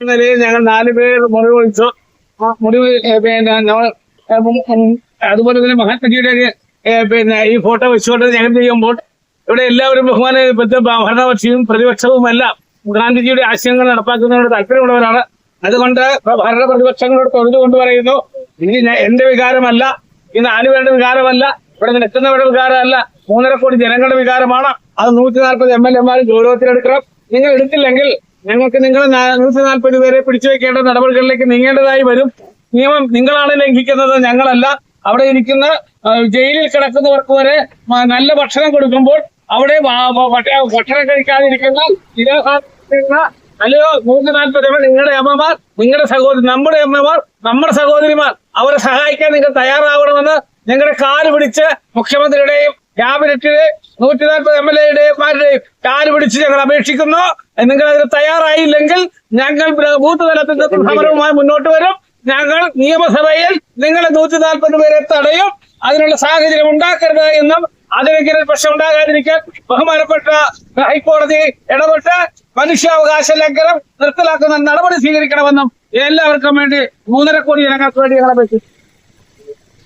നിലയിൽ ഞങ്ങൾ നാല് പേർ മുറിവ് ഒഴിച്ചു മുറിവ് പിന്നെ ഞങ്ങൾ അതുപോലെ തന്നെ മഹാത്മജിയുടെ പിന്നെ ഈ ഫോട്ടോ വെച്ചുകൊണ്ട് ഞങ്ങൾ ചെയ്യുമ്പോൾ ഇവിടെ എല്ലാവരും ബഹുമാനപ്പെട്ട ഭരണപക്ഷിയും പ്രതിപക്ഷവുമെല്ലാം ഗാന്ധിജിയുടെ ആശയങ്ങൾ നടപ്പാക്കുന്നതിനോട് താല്പര്യമുള്ളവരാണ്. അതുകൊണ്ട് ഭരണ പ്രതിപക്ഷങ്ങളോട് കൊണ്ട് പറയുന്നു ഇനി എന്റെ വികാരമല്ല ഈ നാല് പേരുടെ വികാരമല്ല ഇവിടെ നിൽക്കുന്നവരുടെ വികാരമല്ല മൂന്നര കോടി ജനങ്ങളുടെ വികാരമാണ്. അത് നൂറ്റി നാൽപ്പത് എം എൽ എമാരും ഗൗരവത്തിലെടുക്കണം. നിങ്ങൾ എടുത്തില്ലെങ്കിൽ ഞങ്ങൾക്ക് നിങ്ങൾ നൂറ്റി നാൽപ്പത് പേരെ പിടിച്ചു വെക്കേണ്ട നടപടികളിലേക്ക് നീങ്ങേണ്ടതായി വരും. നിയമം നിങ്ങളാണ് ലംഘിക്കുന്നത് ഞങ്ങളല്ല. അവിടെ ഇരിക്കുന്ന ജയിലിൽ കിടക്കുന്നവർക്ക് വരെ നല്ല ഭക്ഷണം കൊടുക്കുമ്പോൾ അവിടെ ഭക്ഷണം കഴിക്കാതിരിക്കുന്ന നിരാഹാരത്തിരിക്കുന്ന അല്ലയോ നൂറ്റി നാൽപ്പത് നിങ്ങളുടെ അമ്മമാർ നിങ്ങളുടെ സഹോദരി നമ്മുടെ അമ്മമാർ നമ്മുടെ സഹോദരിമാർ അവരെ സഹായിക്കാൻ നിങ്ങൾ തയ്യാറാവണമെന്ന് ഞങ്ങളുടെ കാൽ പിടിച്ച് മുഖ്യമന്ത്രിയുടെയും ക്യാബിനറ്റിലെ നൂറ്റി നാൽപ്പത് എം എൽ എയുടെയും കാൽ പിടിച്ച് ഞങ്ങൾ അപേക്ഷിക്കുന്നു. നിങ്ങൾ അതിന് തയ്യാറായില്ലെങ്കിൽ ഞങ്ങൾ ബൂത്ത് തലത്തിൽ സമരവുമായി മുന്നോട്ട് വരും. ഞങ്ങൾ നിയമസഭയിൽ നിങ്ങളെ നൂറ്റി നാൽപ്പത് പേരെ തടയും. അതിനുള്ള സാഹചര്യം ഉണ്ടാക്കരുത് എന്നും അതിനെങ്കിലും പ്രശ്നം ഉണ്ടാകാതിരിക്കാൻ ബഹുമാനപ്പെട്ട ഹൈക്കോടതി ഇടപെട്ട് മനുഷ്യാവകാശ ലംഘനം നിർത്തലാക്കുന്ന നടപടി സ്വീകരിക്കണമെന്നും എല്ലാവർക്കും വേണ്ടി മൂന്നര കോടി ജനങ്ങൾക്ക് വേണ്ടി ഞങ്ങൾ അപേക്ഷിച്ചു